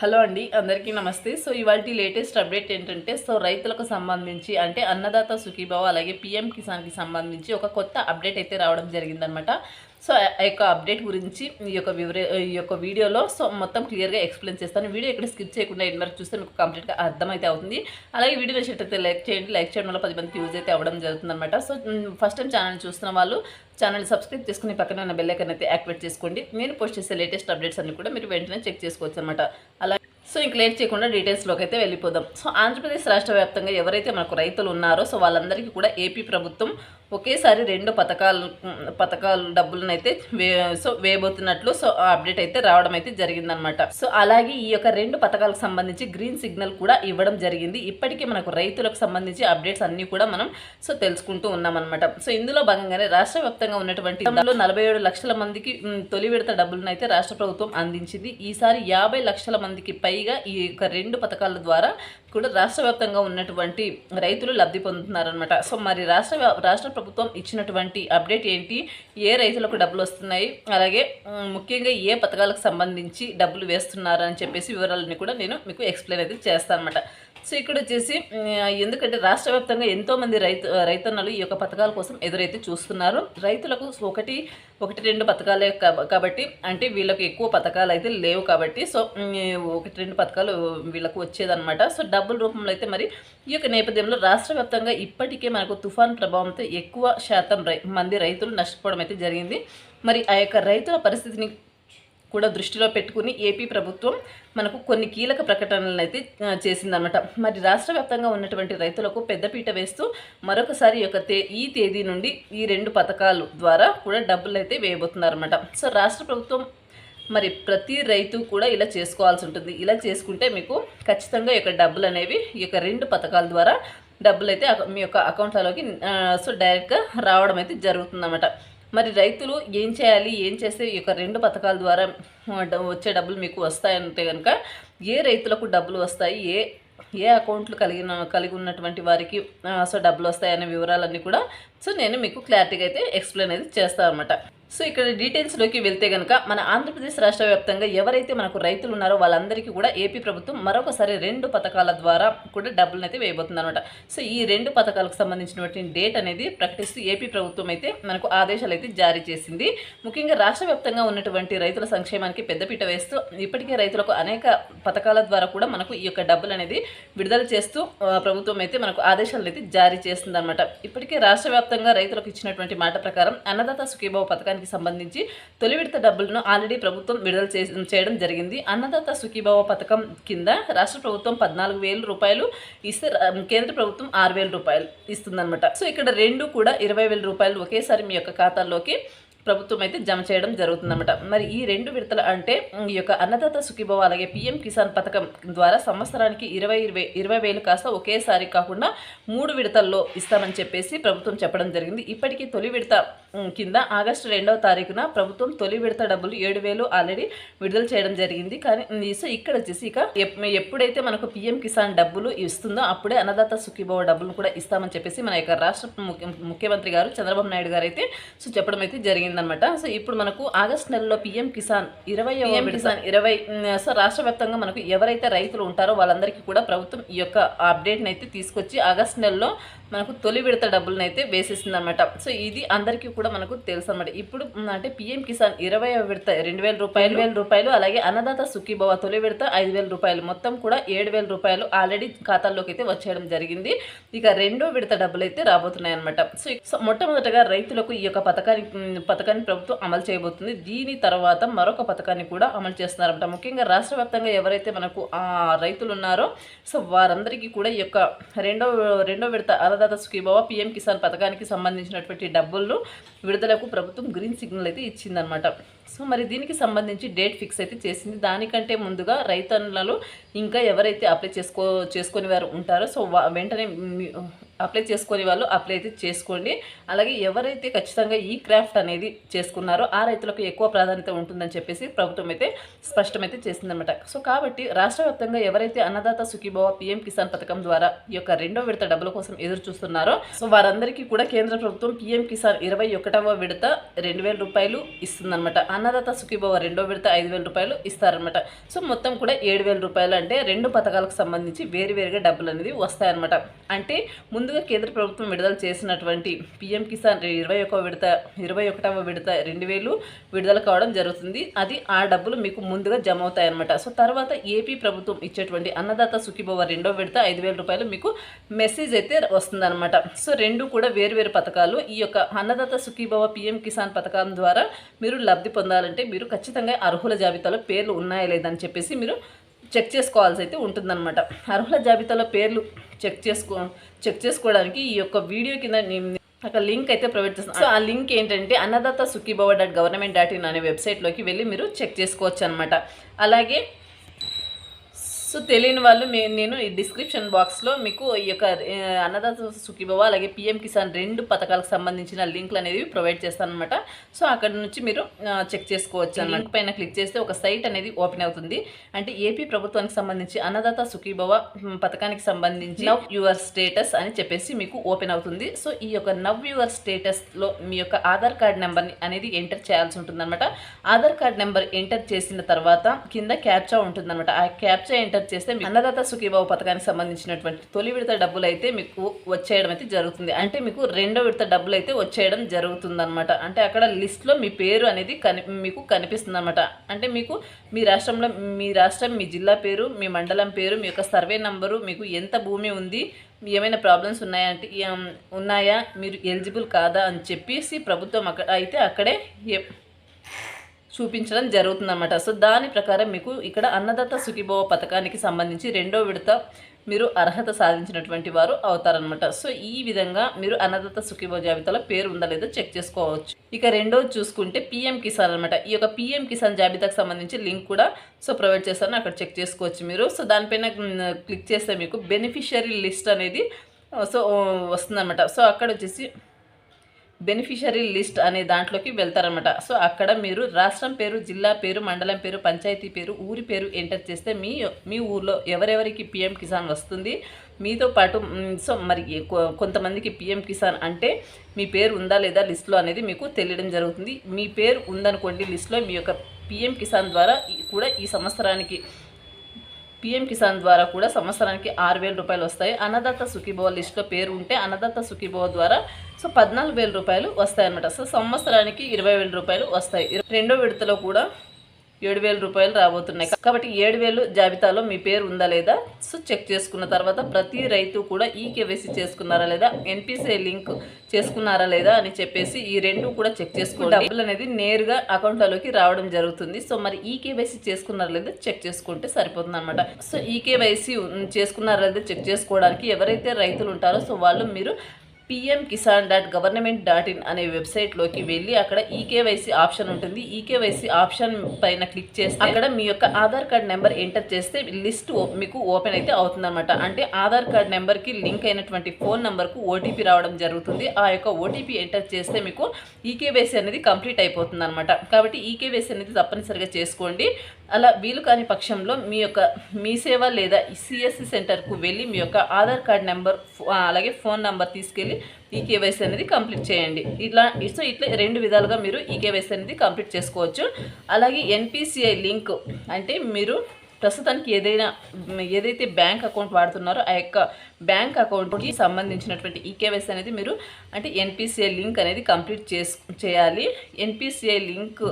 Hello అండి అందరికీ నమస్తే. సో ఇవాళ లేటెస్ట్ అప్డేట్ ఏంటంటే సో రైతులకు సంబంధించి అంటే అన్నదాత సుఖీభావ అలాగే పిఎం కిసాన్కి సంబంధించి ఒక కొత్త అప్డేట్ అయితే రావడం జరిగిందనమాట. సో ఆ యొక్క అప్డేట్ గురించి ఈ యొక్క వివర ఈ యొక్క వీడియోలో సో మొత్తం క్లియర్గా ఎక్స్ప్లెయిన్ చేస్తాను. వీడియో ఎక్కడ స్కిప్ చేయకుండా ఎండ్ వరకు చూస్తే మీకు కంప్లీట్గా అర్థమైతే అవుతుంది. అలాగే వీడియో నచ్చినట్లయితే లైక్ చేయండి. లైక్ చేయడం వల్ల పది మందికి యూజ్ అయితే అవ్వడం జరుగుతుందన్నమాట. సో ఫస్ట్ టైం ఛానల్ చూస్తున్న వాళ్ళు ఛానల్ సబ్స్క్రైబ్ చేసుకుని పక్కన ఉన్న బెల్లైకన్ అయితే యాక్టివేట్ చేసుకోండి. నేను పోస్ట్ చేసే లేటెస్ట్ అప్డేట్స్ అన్ని కూడా మీరు వెంటనే చెక్ చేసుకోవచ్చు అనమాట అలా సో ఇంక లేట్ చేయకుండా డీటెయిల్స్లోకి అయితే వెళ్ళిపోదాం. సో ఆంధ్రప్రదేశ్ రాష్ట్ర వ్యాప్తంగా ఎవరైతే మనకు రైతులు ఉన్నారో సో వాళ్ళందరికీ కూడా ఏపీ ప్రభుత్వం ఒకేసారి రెండు పథకాలు పథకాలు డబ్బులను అయితే వే సో వేయబోతున్నట్లు సో ఆ అప్డేట్ అయితే రావడం అయితే జరిగిందనమాట. సో అలాగే ఈ యొక్క రెండు పథకాలకు సంబంధించి గ్రీన్ సిగ్నల్ కూడా ఇవ్వడం జరిగింది. ఇప్పటికే మనకు రైతులకు సంబంధించి అప్డేట్స్ అన్నీ కూడా మనం సో తెలుసుకుంటూ ఉన్నామన్నమాట సో ఇందులో భాగంగానే రాష్ట్ర వ్యాప్తంగా ఉన్నటువంటి నలభై ఏడు లక్షల మందికి తొలి విడత డబ్బులను అయితే రాష్ట్ర ప్రభుత్వం అందించింది. ఈసారి యాభై లక్షల మందికి పైగా ఈ యొక్క రెండు పథకాల ద్వారా కూడా రాష్ట్ర వ్యాప్తంగా ఉన్నటువంటి రైతులు లబ్ధి పొందుతున్నారనమాట సో మరి రాష్ట్ర రాష్ట్ర ప్రభుత్వం ఇచ్చినటువంటి అప్డేట్ ఏంటి? ఏ రైతులకు డబ్బులు వస్తున్నాయి? అలాగే ముఖ్యంగా ఏ పథకాలకు సంబంధించి డబ్బులు వేస్తున్నారు అని చెప్పేసి వివరాలన్నీ కూడా నేను మీకు ఎక్స్ప్లెయిన్ అయితే చేస్తాను అనమాట సో ఇక్కడ వచ్చేసి ఎందుకంటే రాష్ట్ర వ్యాప్తంగా ఎంతోమంది రైతు రైతన్నలు ఈ యొక్క పథకాల కోసం ఎదురైతే చూస్తున్నారు. రైతులకు ఒకటి ఒకటి రెండు పథకాలే కాబట్టి అంటే వీళ్ళకి ఎక్కువ పథకాలు అయితే లేవు కాబట్టి సో ఒకటి రెండు పథకాలు వీళ్ళకు వచ్చేదన్నమాట. సో డబ్బుల రూపంలో అయితే మరి ఈ యొక్క నేపథ్యంలో రాష్ట్ర వ్యాప్తంగా ఇప్పటికే మనకు తుఫాన్ ప్రభావంతో ఎక్కువ శాతం రై మంది రైతులు నష్టపోవడం అయితే జరిగింది. మరి ఆ యొక్క రైతుల పరిస్థితిని కూడా దృష్టిలో పెట్టుకుని ఏపీ ప్రభుత్వం మనకు కొన్ని కీలక ప్రకటనలు అయితే చేసిందన్నమాట. మరి రాష్ట్ర వ్యాప్తంగా ఉన్నటువంటి రైతులకు పెద్దపీట వేస్తూ మరొకసారి యొక్క తే ఈ తేదీ నుండి ఈ రెండు పథకాలు ద్వారా కూడా డబ్బులు అయితే వేయబోతున్నారన్నమాట. సో రాష్ట్ర ప్రభుత్వం మరి ప్రతి రైతు కూడా ఇలా చేసుకోవాల్సి ఉంటుంది. ఇలా చేసుకుంటే మీకు ఖచ్చితంగా యొక్క డబ్బులు అనేవి ఈ యొక్క రెండు పథకాల ద్వారా డబ్బులు అయితే మీ యొక్క అకౌంట్లలోకి సో డైరెక్ట్గా రావడం అయితే జరుగుతుందన్నమాట. మరి రైతులు ఏం చేయాలి ఏం చేస్తే ఈ యొక్క రెండు పథకాల ద్వారా డ- వచ్చే డబ్బులు మీకు వస్తాయంటే కనుక ఏ రైతులకు డబ్బులు వస్తాయి ఏ ఏ అకౌంట్లు కలిగిన కలిగి ఉన్నటువంటి వారికి సో డబ్బులు వస్తాయనే వివరాలన్నీ కూడా సో నేను మీకు క్లారిటీగా అయితే ఎక్స్ప్లెయిన్ అయితే చేస్తాను అనమాట సో ఇక్కడ డీటెయిల్స్లోకి వెళ్తే కనుక మన ఆంధ్రప్రదేశ్ రాష్ట్ర వ్యాప్తంగా ఎవరైతే మనకు రైతులు ఉన్నారో వాళ్ళందరికీ కూడా ఏపీ ప్రభుత్వం మరొకసారి రెండు పథకాల ద్వారా కూడా డబ్బులను అయితే వేయబోతుంది అనమాట సో ఈ రెండు పథకాలకు సంబంధించినటువంటి డేట్ అనేది ప్రకటిస్తూ ఏపీ ప్రభుత్వం అయితే మనకు ఆదేశాలు అయితే జారీ చేసింది. ముఖ్యంగా రాష్ట్ర వ్యాప్తంగా ఉన్నటువంటి రైతుల సంక్షేమానికి పెద్దపీట వేస్తూ ఇప్పటికే రైతులకు అనేక పథకాల ద్వారా కూడా మనకు ఈ యొక్క డబ్బులు అనేది విడుదల చేస్తూ ప్రభుత్వం అయితే మనకు ఆదేశాలు అయితే జారీ చేస్తుంది అనమాట ఇప్పటికే రాష్ట్ర వ్యాప్తంగా రైతులకు ఇచ్చినటువంటి మాట ప్రకారం అన్నదాత సుఖీభావ పథకానికి సంబంధించి తొలి విడత డబ్బులను ఆల్రెడీ ప్రభుత్వం విడుదల చేయడం జరిగింది. అన్నదాత సుఖీభావ పథకం కింద రాష్ట్ర ప్రభుత్వం పద్నాలుగు వేల రూపాయలు ఇస్తే కేంద్ర ప్రభుత్వం ఆరు వేల రూపాయలు ఇస్తుందన్నమాట. సో ఇక్కడ రెండు కూడా ఇరవై వేల రూపాయలు ఒకేసారి మీ యొక్క ఖాతాల్లోకి ప్రభుత్వం అయితే జమ చేయడం జరుగుతుందన్నమాట. మరి ఈ రెండు విడతలు అంటే ఈ యొక్క అన్నదాత సుఖీభవ అలాగే పిఎం కిసాన్ పథకం ద్వారా సంవత్సరానికి ఇరవై ఇరవై ఇరవై వేలు కాస్త ఒకేసారి కాకుండా మూడు విడతల్లో ఇస్తామని చెప్పేసి ప్రభుత్వం చెప్పడం జరిగింది. ఇప్పటికీ తొలి విడత కింద ఆగస్టు రెండవ తారీఖున ప్రభుత్వం తొలి విడత డబ్బులు ఏడు వేలు ఆల్రెడీ విడుదల చేయడం జరిగింది. కానీ సో ఇక్కడ వచ్చేసి ఇక ఎప్పుడైతే మనకు పిఎం కిసాన్ డబ్బులు ఇస్తుందో అప్పుడే అన్నదాత సుఖీభవ డబ్బులు కూడా ఇస్తామని చెప్పేసి మన యొక్క రాష్ట్ర ముఖ్య- ముఖ్యమంత్రి గారు చంద్రబాబు నాయుడు గారు అయితే సో చెప్పడం అయితే జరిగింది. జరిగిందనమాట సో ఇప్పుడు మనకు ఆగస్ట్ నెలలో పిఎం కిసాన్ ఇరవై కిసాన్ ఇరవై సో రాష్ట్ర వ్యాప్తంగా మనకు ఎవరైతే రైతులు ఉంటారో వాళ్ళందరికీ కూడా ప్రభుత్వం ఈ యొక్క అప్డేట్ని అయితే తీసుకొచ్చి ఆగస్ట్ నెలలో మనకు తొలి విడత డబ్బులను అయితే వేసేసింది అనమాట సో ఇది అందరికీ కూడా మనకు తెలుసు అనమాట ఇప్పుడు అంటే పిఎం కిసాన్ ఇరవై విడత రెండు వేల రూపాయలు వేల రూపాయలు అలాగే అన్నదాత సుఖీభవ తొలి విడత ఐదు వేల రూపాయలు. మొత్తం కూడా ఏడు వేల రూపాయలు ఆల్రెడీ ఖాతాల్లోకి అయితే వచ్చేయడం జరిగింది. ఇక రెండో విడత డబ్బులు అయితే రాబోతున్నాయి అనమాట సో మొట్టమొదటగా రైతులకు ఈ యొక్క పథకాన్ని ఉమ్, పథకాన్ని ప్రభుత్వం అమలు చేయబోతుంది. దీని తర్వాత మరొక పథకాన్ని కూడా అమలు చేస్తున్నారన్నమాట ముఖ్యంగా రాష్ట్ర వ్యాప్తంగా ఎవరైతే మనకు ఆ రైతులు ఉన్నారో సో వారందరికీ కూడా ఈ యొక్క రెండో రెండో విడత అన్నదాత సుఖీభావ పిఎం కిసాన్ పథకానికి సంబంధించినటువంటి డబ్బులను విడుదలకు ప్రభుత్వం గ్రీన్ సిగ్నల్ అయితే ఇచ్చిందనమాట సో మరి దీనికి సంబంధించి డేట్ ఫిక్స్ అయితే చేసింది. దానికంటే ముందుగా రైతన్నలు ఇంకా ఎవరైతే అప్లై చేసుకో చేసుకొని వారు ఉంటారో సో వెంటనే అప్లై చేసుకునే వాళ్ళు అప్లై అయితే చేసుకోండి. అలాగే ఎవరైతే ఖచ్చితంగా ఈ క్రాఫ్ట్ అనేది చేసుకున్నారో ఆ రైతులకు ఎక్కువ ప్రాధాన్యత ఉంటుందని చెప్పేసి ప్రభుత్వం అయితే స్పష్టమైతే చేసిందనమాట సో కాబట్టి రాష్ట్ర వ్యాప్తంగా ఎవరైతే అన్నదాత సుఖీభవ పిఎం కిసాన్ పథకం ద్వారా ఈ యొక్క రెండో విడత డబ్బుల కోసం ఎదురు చూస్తున్నారో సో వారందరికీ కూడా కేంద్ర ప్రభుత్వం పిఎం కిసాన్ ఇరవై ఒకటవ విడత రెండు వేల రూపాయలు ఇస్తుందన్నమాట. అన్నదాత సుఖీభవ రెండో విడత ఐదు వేల రూపాయలు ఇస్తారనమాట సో మొత్తం కూడా ఏడు వేల రూపాయలు అంటే రెండు పథకాలకు సంబంధించి వేరు వేరుగా డబ్బులు అనేది వస్తాయన్నమాట. అంటే ముందుగా కేంద్ర ప్రభుత్వం విడుదల చేసినటువంటి పిఎం కిసాన్ ఇరవై ఒక విడత ఇరవై ఒకటవ విడత రెండు వేలు విడుదల కావడం జరుగుతుంది. అది ఆ డబ్బులు మీకు ముందుగా జమ అవుతాయన్నమాట సో తర్వాత ఏపీ ప్రభుత్వం ఇచ్చేటువంటి అన్నదాత సుఖీభవ రెండో విడత ఐదు వేల రూపాయలు మీకు మెసేజ్ అయితే వస్తుందన్నమాట. సో రెండు కూడా వేరు వేరు పథకాలు ఈ యొక్క అన్నదాత సుఖీభవ పిఎం కిసాన్ పథకం ద్వారా మీరు లబ్ధి పొందాలంటే మీరు ఖచ్చితంగా అర్హుల జాబితాలో పేర్లు ఉన్నాయా లేదని చెప్పేసి మీరు చెక్ చేసుకోవాల్సి అయితే ఉంటుందన్నమాట. అర్హుల జాబితాలో పేర్లు చెక్ చేసుకో చెక్ చేసుకోవడానికి ఈ యొక్క వీడియో కింద నేను ఒక లింక్ అయితే ప్రొవైడ్ చేస్తాను. సో ఆ లింక్ ఏంటంటే Annadata Sukhibhava dot government dot in అనే వెబ్సైట్లోకి వెళ్ళి మీరు చెక్ చేసుకోవచ్చు అనమాట అలాగే సో తెలియని వాళ్ళు నేను ఈ డిస్క్రిప్షన్ బాక్స్లో మీకు ఈ యొక్క అన్నదాత సుఖీభవ అలాగే పిఎం కిసాన్ రెండు పథకాలకు సంబంధించిన లింక్లు అనేవి ప్రొవైడ్ చేస్తాను అనమాట సో అక్కడ నుంచి మీరు చెక్ చేసుకోవచ్చు అన్నమాట. పైన క్లిక్ చేస్తే ఒక సైట్ అనేది ఓపెన్ అవుతుంది. అంటే ఏపీ ప్రభుత్వానికి సంబంధించి అన్నదాత సుఖీభవ పథకానికి సంబంధించి నవ్ యువర్ స్టేటస్ అని చెప్పేసి మీకు ఓపెన్ అవుతుంది. సో ఈ యొక్క నవ్ యువర్ స్టేటస్లో మీ యొక్క ఆధార్ కార్డ్ నెంబర్ని అనేది ఎంటర్ చేయాల్సి ఉంటుందన్నమాట. ఆధార్ కార్డ్ నెంబర్ ఎంటర్ చేసిన తర్వాత కింద క్యాప్చా ఉంటుందన్నమాట. ఆ క్యాప్చా ఎంటర్ చేస్తే మీ అన్నదాత సుఖీబాబు పథకానికి సంబంధించినటువంటి తొలి విడత డబ్బులు అయితే మీకు వచ్చేయడం అయితే జరుగుతుంది. అంటే మీకు రెండో విడత డబ్బులు అయితే వచ్చేయడం జరుగుతుంది అనమాట అంటే అక్కడ లిస్ట్లో మీ పేరు అనేది కని మీకు కనిపిస్తుంది అనమాట అంటే మీకు మీ రాష్ట్రంలో మీ రాష్ట్రం మీ జిల్లా పేరు మీ మండలం పేరు మీ యొక్క సర్వే నంబరు మీకు ఎంత భూమి ఉంది ఏమైనా ప్రాబ్లమ్స్ ఉన్నాయా అంటే ఉన్నాయా మీరు ఎలిజిబుల్ కాదా అని చెప్పేసి ప్రభుత్వం అక్కడ అయితే అక్కడే చూపించడం జరుగుతుందన్నమాట. సో దాని ప్రకారం మీకు ఇక్కడ అన్నదాత సుఖీభవ పథకానికి సంబంధించి రెండో విడత మీరు అర్హత సాధించినటువంటి వారు అవుతారనమాట సో ఈ విధంగా మీరు అన్నదాత సుఖీభవ జాబితాలో పేరు ఉందా లేదో చెక్ చేసుకోవచ్చు. ఇక రెండోది చూసుకుంటే పిఎం కిసాన్ అనమాట ఈ యొక్క పిఎం కిసాన్ జాబితాకు సంబంధించి లింక్ కూడా సో ప్రొవైడ్ చేస్తాను అక్కడ చెక్ చేసుకోవచ్చు మీరు. సో దానిపైన క్లిక్ చేస్తే మీకు బెనిఫిషియరీ లిస్ట్ అనేది సో వస్తుందన్నమాట. సో అక్కడ వచ్చేసి బెనిఫిషరీ లిస్ట్ అనే దాంట్లోకి వెళ్తారనమాట సో అక్కడ మీరు రాష్ట్రం పేరు జిల్లా పేరు మండలం పేరు పంచాయతీ పేరు ఊరి పేరు ఎంటర్ చేస్తే మీ మీ ఊర్లో ఎవరెవరికి పిఎం కిసాన్ వస్తుంది మీతో పాటు సో మరి కొ- కొంతమందికి పిఎం కిసాన్ అంటే మీ పేరు ఉందా లేదా లిస్ట్లో అనేది మీకు తెలియడం జరుగుతుంది. మీ పేరు ఉందనుకోండి లిస్ట్లో మీ యొక్క పిఎం కిసాన్ ద్వారా కూడా ఈ సంవత్సరానికి పిఎం కిసాన్ ద్వారా కూడా సంవత్సరానికి ఆరు వేల రూపాయలు వస్తాయి. అన్నదాత సుఖీభవ లిస్టులో పేరు ఉంటే అన్నదాత సుఖీభవ ద్వారా సో పద్నాలుగు వేల రూపాయలు వస్తాయన్నమాట. సో సంవత్సరానికి ఇరవై వేల రూపాయలు వస్తాయి. రెండో విడతలో కూడా ఏడు వేల రూపాయలు రాబోతున్నాయి. కాబట్టి ఏడు వేలు జాబితాలో మీ పేరు ఉందా లేదా? సో చెక్ చేసుకున్న తర్వాత ప్రతి రైతు కూడా ఈ కేవైసీ చేసుకున్నారా లేదా? ఎన్పిసిఐ లింక్ చేసుకున్నారా లేదా అని చెప్పేసి ఈ రెండు కూడా చెక్ చేసుకోండి. డబ్బులు అనేది నేరుగా అకౌంట్లలోకి రావడం జరుగుతుంది. సో మరి ఈ కేవైసీ చేసుకున్నారా లేదా చెక్ చేసుకుంటే సరిపోతుంది అనమాట సో ఈ కేవైసీ చేసుకున్నారా లేదా చెక్ చేసుకోవడానికి ఎవరైతే రైతులు ఉంటారో సో వాళ్ళు మీరు PM Kisan dot government dot in అనే వెబ్సైట్లోకి వెళ్ళి అక్కడ ఈకేవైసీ ఆప్షన్ ఉంటుంది. ఈకేవైసీ ఆప్షన్ పైన క్లిక్ చేస్తే అక్కడ మీ యొక్క ఆధార్ కార్డ్ నెంబర్ ఎంటర్ చేస్తే లిస్ట్ మీకు ఓపెన్ అయితే అవుతుందన్నమాట. అంటే ఆధార్ కార్డ్ నెంబర్కి లింక్ అయినటువంటి ఫోన్ నెంబర్కు ఓటీపీ రావడం జరుగుతుంది. ఆ యొక్క ఓటీపీ ఎంటర్ చేస్తే మీకు ఈకేవైసీ అనేది కంప్లీట్ అయిపోతుంది అనమాట కాబట్టి ఈకేవైసీ అనేది తప్పనిసరిగా చేసుకోండి. అలా వీలు కాని పక్షంలో మీ యొక్క మీ సేవ లేదా సిఎస్సి సెంటర్కు వెళ్ళి మీ యొక్క ఆధార్ కార్డ్ నెంబర్ అలాగే ఫోన్ నెంబర్ తీసుకెళ్ళి ఈ కేవైసీ అనేది కంప్లీట్ చేయండి. ఇట్లా సో ఇట్లా రెండు విధాలుగా మీరు ఈ కేవైసీ అనేది కంప్లీట్ చేసుకోవచ్చు. అలాగే ఎన్పిసిఐ లింక్ అంటే మీరు ప్రస్తుతానికి ఏదైనా ఏదైతే బ్యాంక్ అకౌంట్ వాడుతున్నారో ఆ యొక్క బ్యాంక్ అకౌంట్కి సంబంధించినటువంటి ఈకేవైసీ అనేది మీరు అంటే ఎన్పిసిఐ లింక్ అనేది కంప్లీట్ చేస్ చేయాలి. ఎన్పిసిఐ లింక్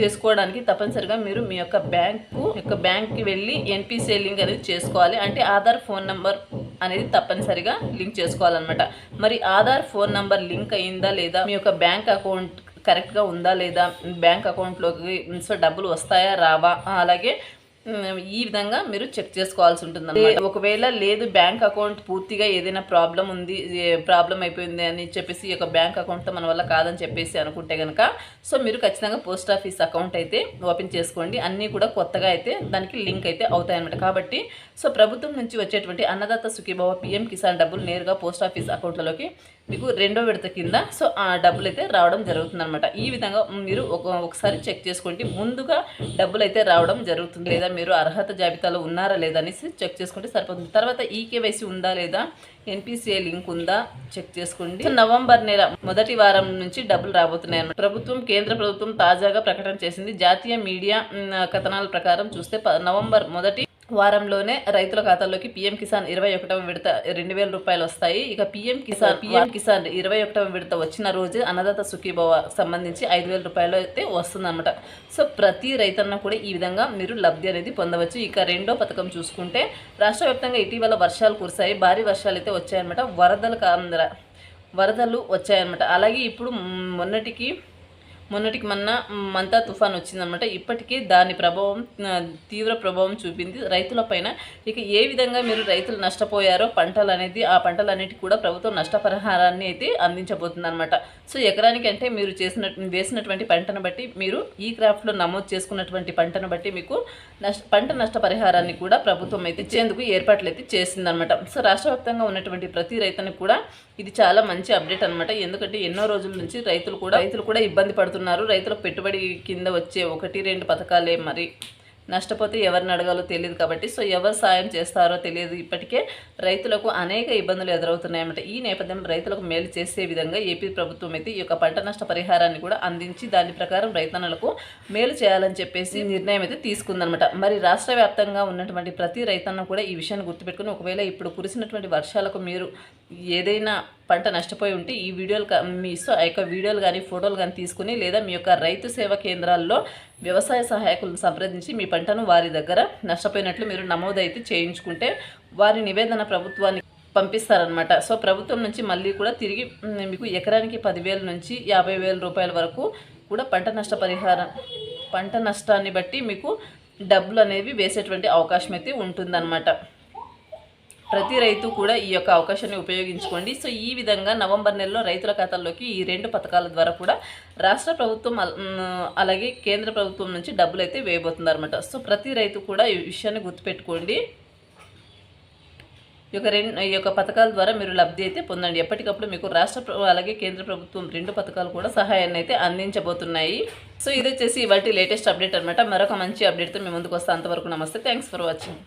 చేసుకోవడానికి తప్పనిసరిగా మీరు మీ యొక్క బ్యాంకు యొక్క బ్యాంక్కి వెళ్ళి ఎన్పిసిఐ లింక్ అనేది చేసుకోవాలి. అంటే ఆధార్ ఫోన్ నెంబర్ అనేది తప్పనిసరిగా లింక్ చేసుకోవాలన్నమాట. మరి ఆధార్ ఫోన్ నెంబర్ లింక్ అయిందా లేదా మీ యొక్క బ్యాంక్ అకౌంట్ కరెక్ట్గా ఉందా లేదా బ్యాంక్ అకౌంట్లోకి సో డబ్బులు వస్తాయా రావా అలాగే ఈ విధంగా మీరు చెక్ చేసుకోవాల్సి ఉంటుంది ఒకవేళ లేదు బ్యాంక్ అకౌంట్ పూర్తిగా ఏదైనా ప్రాబ్లం ఉంది ప్రాబ్లం అయిపోయింది అని చెప్పేసి ఈ యొక్క బ్యాంక్ అకౌంట్తో మన వల్ల కాదని చెప్పేసి అనుకుంటే కనుక సో మీరు ఖచ్చితంగా పోస్ట్ ఆఫీస్ అకౌంట్ అయితే ఓపెన్ చేసుకోండి. అన్నీ కూడా కొత్తగా అయితే దానికి లింక్ అయితే అవుతాయన్నమాట. కాబట్టి సో ప్రభుత్వం నుంచి వచ్చేటువంటి అన్నదాత సుఖీభావ పిఎం కిసాన్ డబ్బులు నేరుగా పోస్ట్ ఆఫీస్ అకౌంట్లలోకి మీకు రెండో విడత కింద సో ఆ డబ్బులు అయితే రావడం జరుగుతుందనమాట ఈ విధంగా మీరు ఒక ఒకసారి చెక్ చేసుకోండి. ముందుగా డబ్బులు అయితే రావడం జరుగుతుంది లేదా మీరు అర్హత జాబితాలో ఉన్నారా లేదా అనేసి చెక్ చేసుకుంటే సరిపోతుంది. తర్వాత ఈకేవైసీ ఉందా లేదా ఎన్పిసిఐ లింక్ ఉందా చెక్ చేసుకోండి. నవంబర్ నెల మొదటి వారం నుంచి డబ్బులు రాబోతున్నాయి అన్నమాట. ప్రభుత్వం కేంద్ర ప్రభుత్వం తాజాగా ప్రకటన చేసింది. జాతీయ మీడియా కథనాల ప్రకారం చూస్తే ప- నవంబర్ మొదటి వారంలోనే రైతుల ఖాతాల్లోకి పీఎం కిసాన్ ఇరవై ఒకటవ విడత రెండు వేల రూపాయలు వస్తాయి. ఇక పీఎం కిసాన్ పీఎం కిసాన్ ఇరవై ఒకటవ విడత వచ్చిన రోజు అన్నదాత సుఖీభవ సంబంధించి ఐదు వేల రూపాయలు అయితే వస్తుందన్నమాట. సో ప్రతి రైతన్న కూడా ఈ విధంగా మీరు లబ్ధి అనేది పొందవచ్చు. ఇక రెండో పథకం చూసుకుంటే రాష్ట్ర వ్యాప్తంగా ఇటీవల వర్షాలు కురిశాయి. భారీ వర్షాలు అయితే వచ్చాయన్నమాట. వరదలు కాంధ్ర వరదలు వచ్చాయన్నమాట. అలాగే ఇప్పుడు మొన్నటికి మొన్నటికి మొన్న మంతా తుఫాన్ వచ్చిందనమాట ఇప్పటికీ దాని ప్రభావం తీవ్ర ప్రభావం చూపింది. రైతులపైన ఇక ఏ విధంగా మీరు రైతులు నష్టపోయారో పంటలు అనేది ఆ పంటలన్నిటి కూడా ప్రభుత్వం నష్టపరిహారాన్ని అయితే అందించబోతుంది అనమాట సో ఎకరానికి అంటే మీరు చేసిన వేసినటువంటి పంటను బట్టి మీరు ఈ క్రాఫ్ట్లో నమోదు చేసుకున్నటువంటి పంటను బట్టి మీకు నష్ట పంట నష్టపరిహారాన్ని కూడా ప్రభుత్వం అయితే ఇచ్చేందుకు ఏర్పాట్లు అయితే చేసిందనమాట సో రాష్ట్ర వ్యాప్తంగా ఉన్నటువంటి ప్రతి రైతుని కూడా ఇది చాలా మంచి అప్డేట్ అనమాట ఎందుకంటే ఎన్నో రోజుల నుంచి రైతులు కూడా రైతులు కూడా ఇబ్బంది పడుతున్నారు. రైతుల పెట్టుబడి కింద వచ్చే ఒకటి రెండు పథకాలే మరి నష్టపోతే ఎవరిని అడగాలో తెలియదు కాబట్టి సో ఎవరు సాయం చేస్తారో తెలియదు. ఇప్పటికే రైతులకు అనేక ఇబ్బందులు ఎదురవుతున్నాయన్నమాట ఈ నేపథ్యంలో రైతులకు మేలు చేసే విధంగా ఏపీ ప్రభుత్వం అయితే ఈ యొక్క పంట నష్ట పరిహారాన్ని కూడా అందించి దాని ప్రకారం రైతన్నలకు మేలు చేయాలని చెప్పేసి నిర్ణయం అయితే తీసుకుందనమాట మరి రాష్ట్ర వ్యాప్తంగా ఉన్నటువంటి ప్రతి రైతన్న కూడా ఈ విషయాన్ని గుర్తుపెట్టుకుని ఒకవేళ ఇప్పుడు కురిసినటువంటి వర్షాలకు మీరు ఏదైనా పంట నష్టపోయి ఉంటే ఈ వీడియోలు మీ సో ఆ యొక్క వీడియోలు కానీ ఫోటోలు కానీ తీసుకుని లేదా మీ యొక్క రైతు సేవా కేంద్రాల్లో వ్యవసాయ సహాయకులను సంప్రదించి మీ పంటను వారి దగ్గర నష్టపోయినట్లు మీరు నమోదైతే చేయించుకుంటే వారి నివేదన ప్రభుత్వానికి పంపిస్తారనమాట సో ప్రభుత్వం నుంచి మళ్ళీ కూడా తిరిగి మీకు ఎకరానికి పదివేల నుంచి యాభై వేల రూపాయల వరకు కూడా పంట నష్ట పరిహారం పంట నష్టాన్ని బట్టి మీకు డబ్బులు అనేవి వేసేటువంటి అవకాశం అయితే ఉంటుందన్నమాట. ప్రతి రైతు కూడా ఈ యొక్క అవకాశాన్ని ఉపయోగించుకోండి. సో ఈ విధంగా నవంబర్ నెలలో రైతుల ఖాతాల్లోకి ఈ రెండు పథకాల ద్వారా కూడా రాష్ట్ర ప్రభుత్వం అలాగే కేంద్ర ప్రభుత్వం నుంచి డబ్బులు అయితే వేయబోతుంది అనమాట సో ప్రతి రైతు కూడా ఈ విషయాన్ని గుర్తుపెట్టుకోండి. ఈ యొక్క రెండు ఈ యొక్క పథకాల ద్వారా మీరు లబ్ధి అయితే పొందండి. ఎప్పటికప్పుడు మీకు రాష్ట్ర అలాగే కేంద్ర ప్రభుత్వం రెండు పథకాలు కూడా సహాయాన్ని అయితే అందించబోతున్నాయి. సో ఇది వచ్చేసి ఇవాటి లేటెస్ట్ అప్డేట్ అనమాట మరొక మంచి అప్డేట్తో మీ ముందుకు వస్తే. అంతవరకు నమస్తే. Thanks for watching.